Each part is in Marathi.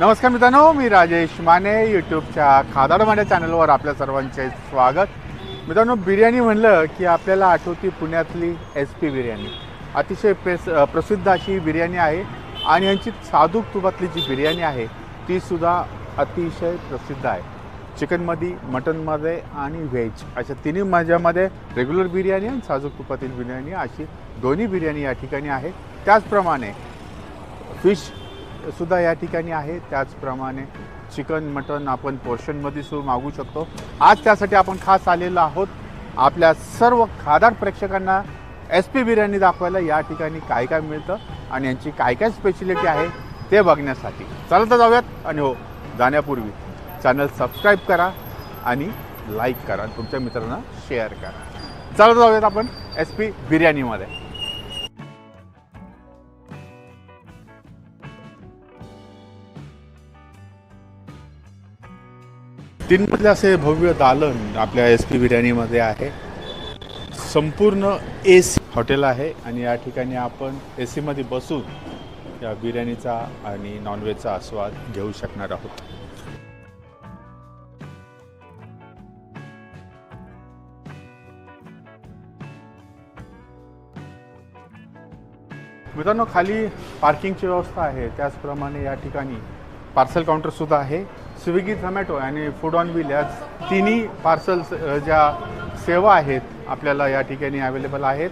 नमस्कार मित्रांनो मी राजेश माने यूट्यूबच्या खादाड माने चॅनलवर आपल्या सर्वांचे स्वागत. मित्रांनो बिर्याणी म्हणलं की आपल्याला आठवती पुण्यातली एस पी बिर्याणी. अतिशय प्रेस प्रसिद्ध अशी बिर्याणी आहे आणि यांची साधूक तुपातली जी बिर्याणी आहे तीसुद्धा अतिशय प्रसिद्ध आहे. चिकनमध्ये मटनमध्ये आणि व्हेज अशा तिन्ही माझ्यामध्ये रेग्युलर बिर्याणी आणि साजूक तुपातील बिर्याणी अशी दोन्ही बिर्याणी या ठिकाणी आहे. त्याचप्रमाणे फिश सुद्धा या ठिकाणी आहे. त्याचप्रमाणे चिकन मटन आपण पोर्शनमध्ये सुरू मागू शकतो. आज त्यासाठी आपण खास आलेलो आहोत आपल्या सर्व खादार प्रेक्षकांना एस पी बिर्याणी दाखवायला. या ठिकाणी काय काय मिळतं आणि यांची काय काय स्पेशलिटी आहे ते बघण्यासाठी. चला तर जाऊयात आणि हो जाण्यापूर्वी चॅनल सबस्क्राईब करा आणि लाईक करा आणि तुमच्या मित्रांना शेअर करा. चला जाऊयात आपण एस पी बिर्याणीमध्ये. तीन मधले असे भव्य दालन आपल्या एस पी बिर्याणीमध्ये आहे. संपूर्ण ए सी हॉटेल आहे आणि या ठिकाणी आपण ए सीमध्ये बसून या बिर्याणीचा आणि नॉनव्हेजचा आस्वाद घेऊ शकणार आहोत. मित्रांनो खाली पार्किंगची व्यवस्था आहे. त्याचप्रमाणे या ठिकाणी पार्सल काउंटरसुद्धा आहे. स्विगी झोमॅटो आणि फूड ऑन व्हील या तिन्ही पार्सल्स ज्या सेवा आहेत आपल्याला या ठिकाणी अवेलेबल आहेत.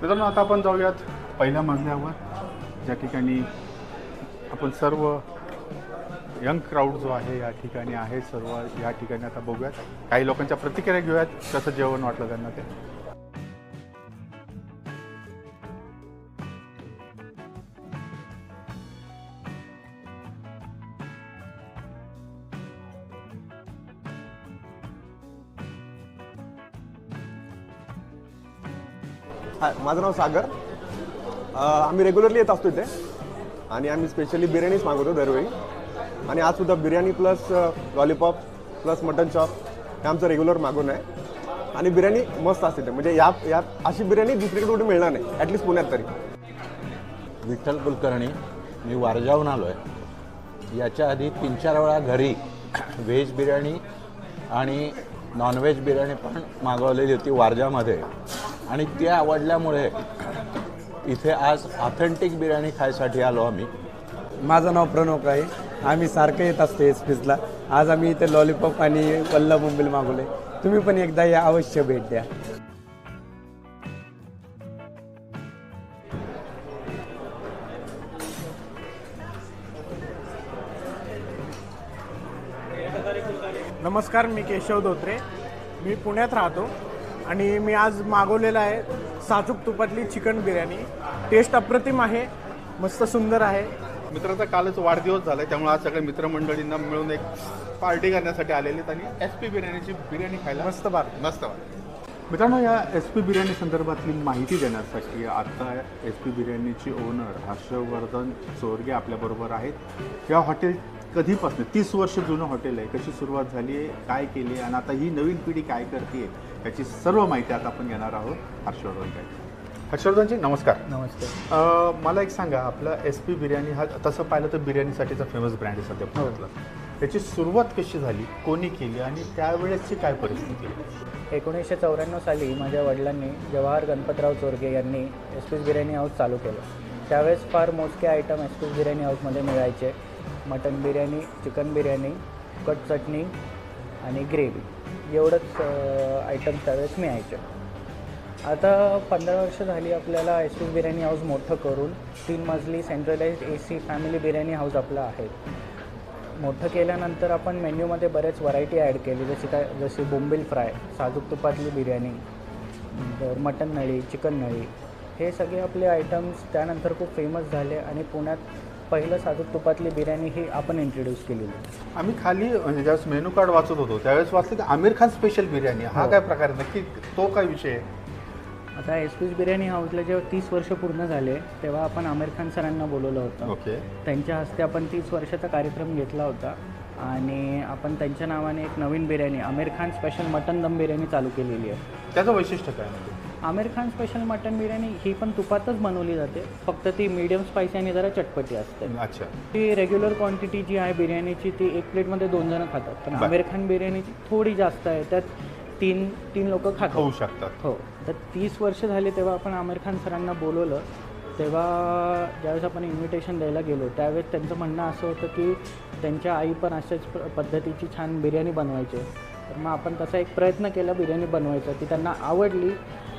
मित्रांनो आता आपण जाऊयात पहिल्या मजल्यावर ज्या ठिकाणी आपण सर्व यंग क्राऊड जो आहे या ठिकाणी आहे सर्व या ठिकाणी आता बघूयात. काही लोकांच्या प्रतिक्रिया घेऊयात कसं जेवण वाटलं त्यांना ते. हाय माझं नाव सागर. आम्ही रेग्युलरली येत असतो इथे. आणि आम्ही स्पेशली बिर्याणीच मागवतो दरवेळी. आणि आज सुद्धा biryani plus lollipop plus mutton chop हे आमचं रेग्युलर मागवणं आहे. आणि बिर्याणी मस्त असते इथे म्हणजे या या अशी बिर्याणी दुसरीकडे कुठे मिळणार नाही. ॲटलीस्ट पुण्यात तरी. विठ्ठल कुलकर्णी मी वारजाहून आलो आहे याच्या आधी तीन चार वेळा घरी व्हेज बिर्याणी आणि नॉनव्हेज बिर्याणी पण मागवलेली होती वारजामध्ये. आणि ती आवडल्यामुळे इथे आज ऑथेंटिक बिर्याणी खायसाठी आलो आम्ही. माझं नाव प्रणव आहे आम्ही सारखं येत असतो एस पीजला आज आम्ही इथे लॉलीपॉप आणि वल्ला मुंबईल मागवले तुम्ही पण एकदा या अवश्य भेट द्या. नमस्कार मी केशव धोत्रे. मी पुण्यात राहतो आणि मी आज मागवलेला आहे साजूक तुपातली चिकन बिर्याणी. टेस्ट अप्रतिम आहे मस्त सुंदर आहे. मित्राचा कालच वाढदिवस झाला आहे त्यामुळे आज सगळ्या मित्रमंडळींना मिळून एक पार्टी करण्यासाठी आलेले आहेत आणि एस पी बिर्याणीची बिर्याणी खायला मस्त बार मस्त मित्रांनो या एस पी बिर्याणी संदर्भातली माहिती देण्यासाठी आता एस पी बिर्याणीची ओनर हर्षवर्धन चोरगे आपल्याबरोबर आहेत. या हॉटेल कधीपासून तीस वर्ष जुनं हॉटेल आहे कशी सुरुवात झाली आहे काय केली आहे आणि आता ही नवीन पिढी काय करते याची सर्व माहिती आता आपण घेणार आहोत हर्षवर्धन हर्षवर्धनजी नमस्कार. नमस्ते अ, मला एक सांगा आपला एस पी बिर्याणी हा तसं पाहिलं तर बिर्याणीसाठीचा फेमस ब्रँड आहे सध्या पुण्यातला. त्याची सुरुवात कशी झाली कोणी केली आणि त्यावेळेसची काय परिस्थिती एकोणीसशे चौऱ्याण्णव साली माझ्या वडिलांनी जवाहर गणपतराव चोरगे यांनी एस पीस बिर्याणी हाऊस चालू केलं. त्यावेळेस फार मोजके आयटम एस पीस बिर्याणी हाऊसमध्ये मिळायचे. Mutton biryani chicken biryani cut चटणी आणि ग्रेव्ही एवढंच आयटम त्यावेळेस मिळायचे. आता पंधरा वर्ष झाली आपल्याला एस पीस बिर्याणी हाऊस मोठं करून तीन मजली centralise A C family biryani house आपलं आहे. मोठं केल्यानंतर आपण मेन्यूमध्ये बरेच व्हरायटी ॲड केली जशी काय जशी बोंबिल फ्राय साजूक तुपातली बिर्याणी तर मटन नळी चिकन नळी हे सगळे आपले आयटम्स त्यानंतर खूप फेमस झाले आणि पुण्यात पहिलं साजूक तुपातली बिर्याणी ही आपण इंट्रोड्यूस केलेली. आम्ही खाली म्हणजे ज्यावेळेस मेनू कार्ड वाचत होतो त्यावेळेस वाचलं की आमिर खान स्पेशल बिर्याणी हा काय प्रकार? नक्की तो काय विषय आहे? आता एस पीस बिर्याणी हाऊसला जेव्हा तीस वर्ष पूर्ण झाले तेव्हा आपण आमिर खान सरांना बोलवलं होतं. ओके. त्यांच्या हस्ते आपण तीस वर्षाचा कार्यक्रम घेतला होता आणि आपण त्यांच्या नावाने एक नवीन बिर्याणी आमिर खान स्पेशल मटन दम बिर्याणी चालू केलेली आहे. त्याचं वैशिष्ट्य काय म्हणजे? आमिर खान स्पेशल मटन बिर्याणी ही पण तुपातच बनवली जाते. फक्त ती मीडियम स्पायसी आणि जरा चटपटी असते. अच्छा. ती रेग्युलर क्वांटिटी जी आहे बिर्याणीची ती एक प्लेटमध्ये दोन जण खातात. पण बरं. आमिर खान बिर्याणीची थोडी जास्त आहे. त्यात तीन तीन लोक खातात खाऊ शकतात. हो. तर तीस वर्ष झाली तेव्हा आपण आमिर खान सरांना बोलवलं. तेव्हा ज्यावेळेस आपण इन्व्हिटेशन द्यायला गेलो त्यावेळेस त्यांचं म्हणणं असं होतं की त्यांच्या आई पण अशाच पद्धतीची छान बिर्याणी बनवायचे. तर मग आपण तसा एक प्रयत्न केला बिर्याणी बनवायचा ती त्यांना आवडली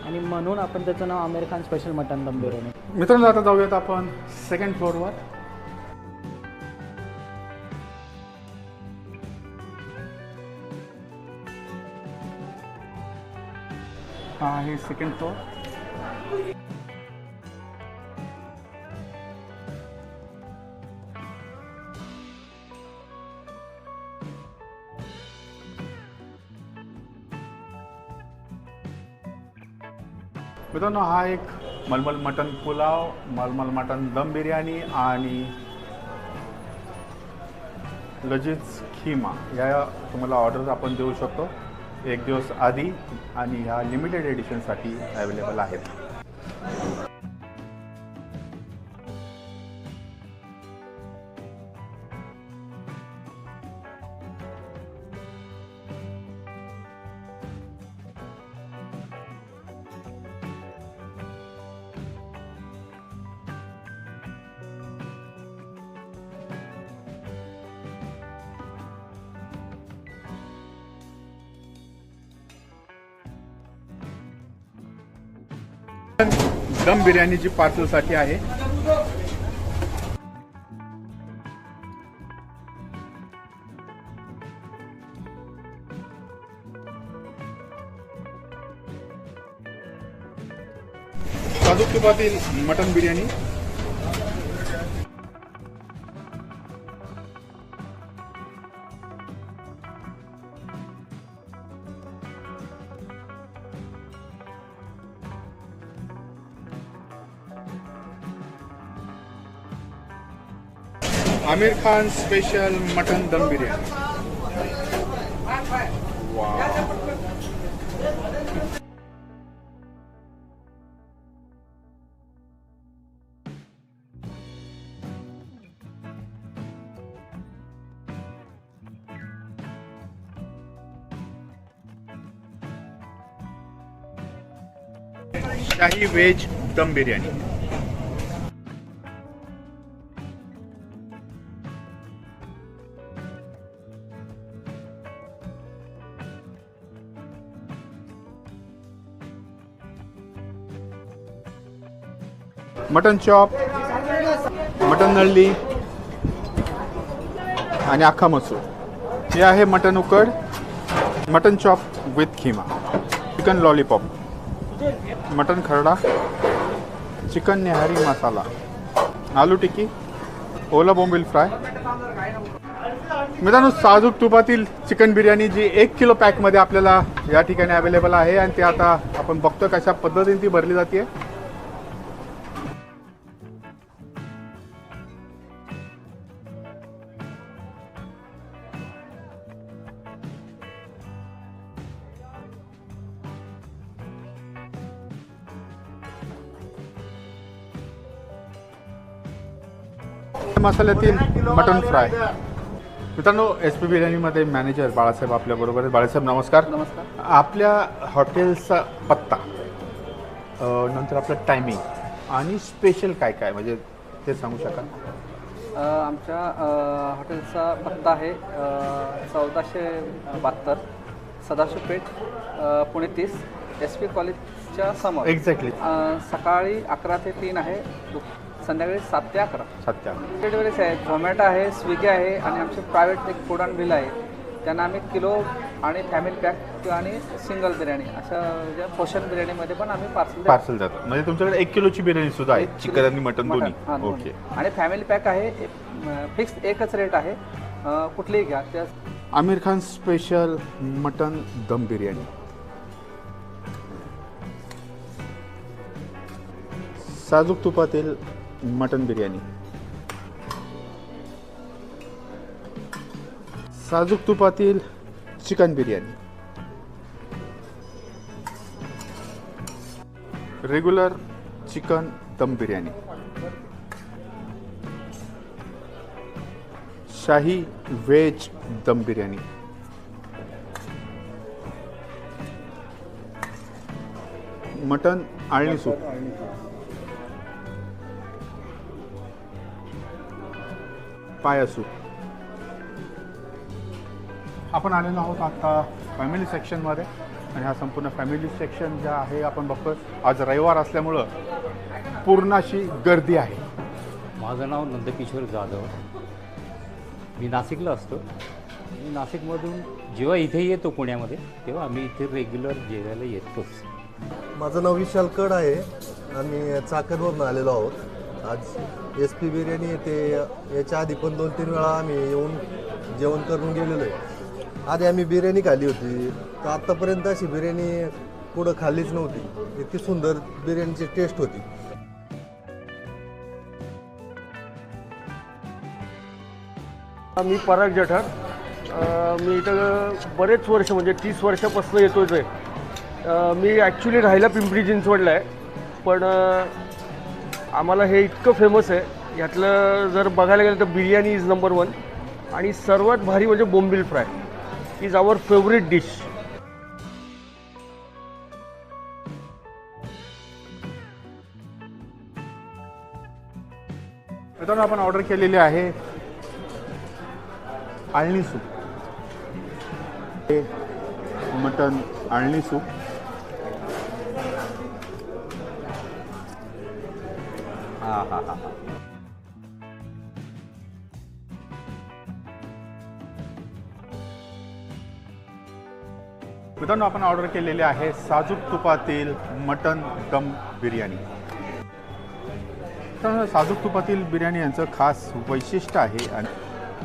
आणि म्हणून आपण त्याचं नाव आमिर खान स्पेशल मटन दम बिर्याणी. मित्रांनो आता जाऊयात आपण सेकंड फ्लोअरवर हा आहे सेकंड फ्लोअर मित्रांनो हा एक मलमल मटन पुलाव मलमल मटन दम बिर्याणी आणि लजीज खिमा. या तुम्हाला ऑर्डर्स आपण देऊ शकतो. एक दिवस आधी आणि ह्या लिमिटेड एडिशनसाठी अवेलेबल आहेत. दम बिर्याणीची पार्सलसाठी आहे. साजूक तुपातील mutton biryani. Aamir Khan special mutton dum biryani. Shahi veg dum biryani. Mutton chop mutton नळली आणि अख्खा मसूर. हे आहे मटन उकड mutton chop with keema. Chicken lollipop mutton Kharda chicken nihari masala. Aloo tikki ओला बोंबिल फ्राय. मित्रांनो साजूक तुपातील चिकन बिर्याणी जी एक किलो पॅकमध्ये आपल्याला या ठिकाणी अवेलेबल आहे आणि ते आता आपण बघतो कशा पद्धतीने ती भरली जाते मसाल्यातील मटन फ्राय. मित्रांनो एस पी बिर्याणीमध्ये मॅनेजर बाळासाहेब आपल्याबरोबर आहेत. बाळासाहेब नमस्कार. नमस्कार. आपल्या हॉटेलचा पत्ता अ, नंतर आपलं टायमिंग आणि स्पेशल काय काय म्हणजे ते सांगू शकाल? अ, आमच्या अ, हॉटेलचा पत्ता आहे चौदाशे बहात्तर सदाशिव पेठ अ, पुणे तीस एस पी कॉलेजच्या समोर. एक्झॅक्टली अ, सकाळी अकरा ते तीन आहे. दु- संध्याकाळी सात ते अकरा. सत्या डिलिव्हरीज आहे झोमॅटो आहे स्विगी आहे आणि आमचे प्रायव्हेट एक फूड अँड बिल आहे. त्यांना आम्ही किलो आणि फॅमिली पॅक आणि सिंगल बिर्याणी अशा ज्या पोषण बिर्याणीमध्ये पण आम्ही पार्सल पार्सल जातं म्हणजे तुमच्याकडे एक किलोची बिर्याणी सुद्धा आहे. चिकन आणि मटन दोन्ही. ओके आणि फॅमिली पॅक आहे फिक्स एकच रेट आहे. अ, कुठलीही घ्या. त्या आमिर खान स्पेशल मटन दम बिर्याणी. साजूक तुपातील मटन बिर्याणी. साजूक तुपातील chicken biryani. Regular chicken dum biryani. Shahi veg dum biryani. Mutton आळणी सूप. पाया सूप आपण आलेलो आहोत आता फॅमिली सेक्शनमध्ये आणि हा संपूर्ण फॅमिली सेक्शन जे आहे आपण बघतोय आज रविवार असल्यामुळं पूर्ण अशी गर्दी आहे. माझं नाव नंदकिशोर जाधव. मी नाशिकला असतो. मी नाशिकमधून जेव्हा इथे येतो पुण्यामध्ये तेव्हा आम्ही इथे रेग्युलर जेवायला येतोच. माझं नाव विशाल कड आहे. आम्ही चाकणवरून आलेलो आहोत. आज एस पी बिर्याणी येते याच्या आधी पण दोन तीन वेळा आम्ही येऊन जेवण करून गेलेलो आहे. आधी आम्ही बिर्याणी खाल्ली होती. तर आत्तापर्यंत अशी बिर्याणी पुढं खाल्लीच नव्हती. इतकी सुंदर बिर्याणीची टेस्ट होती. मी पराग जठार. मी इथं बरेच वर्ष म्हणजे तीस वर्षापासून येतोच आहे मी ॲक्च्युली राहायला पिंपरी चिंचवडला आहे. पण आम्हाला हे इतकं फेमस आहे. यातलं जर बघायला गेलं तर बिर्याणी इज नंबर वन आणि सर्वात भारी म्हणजे बोंबिल fry. Is our favourite dish मित्रांनो आपण ऑर्डर केलेली आहे आळणी सूप. हे मटन आळणी सूप. हा हा हा मित्रांनो आपण ऑर्डर केलेले आहे साजूक तुपातील मटन दम बिर्याणी. मित्रांनो साजूक तुपातील बिर्याणी यांचं खास वैशिष्ट्य आहे आणि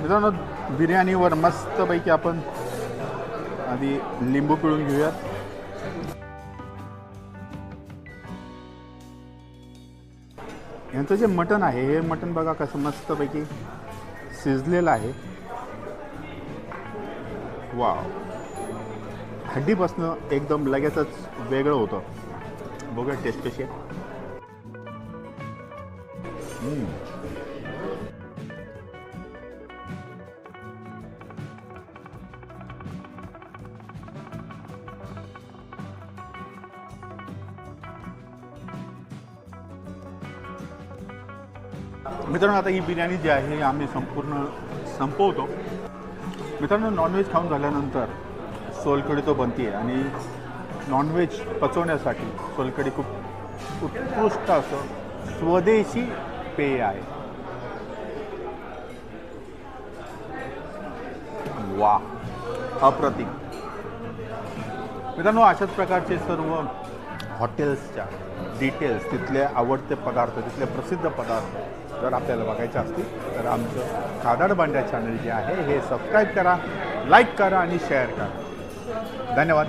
मित्रांनो बिर्याणीवर मस्तपैकी आपण आधी लिंबू पिळून घेऊयात. यांचं जे मटण आहे हे मटण बघा कसं मस्तपैकी शिजलेलं आहे. वाव. हड्डीपासनं एकदम लगेचच वेगळं होतं. बघूया टेस्ट कशी आहे. मित्रांनो आता ही बिर्याणी जी आहे आम्ही संपूर्ण संपवतो. मित्रांनो नॉनव्हेज खाऊन झाल्यानंतर सोलकढी तो बनते आणि नॉनव्हेज पचवण्यासाठी सोलकढी खूप उत्कृष्ट असं स्वदेशी पेय आहे. वा अप्रतिम. मित्रांनो अशाच प्रकारचे सर्व हॉटेल्सच्या डिटेल्स तिथले आवडते पदार्थ तिथले प्रसिद्ध पदार्थ जर आपल्याला बघायचे असतील तर आमचं कादाड बांड्या चॅनल जे आहे हे सबस्क्राईब करा लाईक करा आणि शेअर करा. धन्यवाद.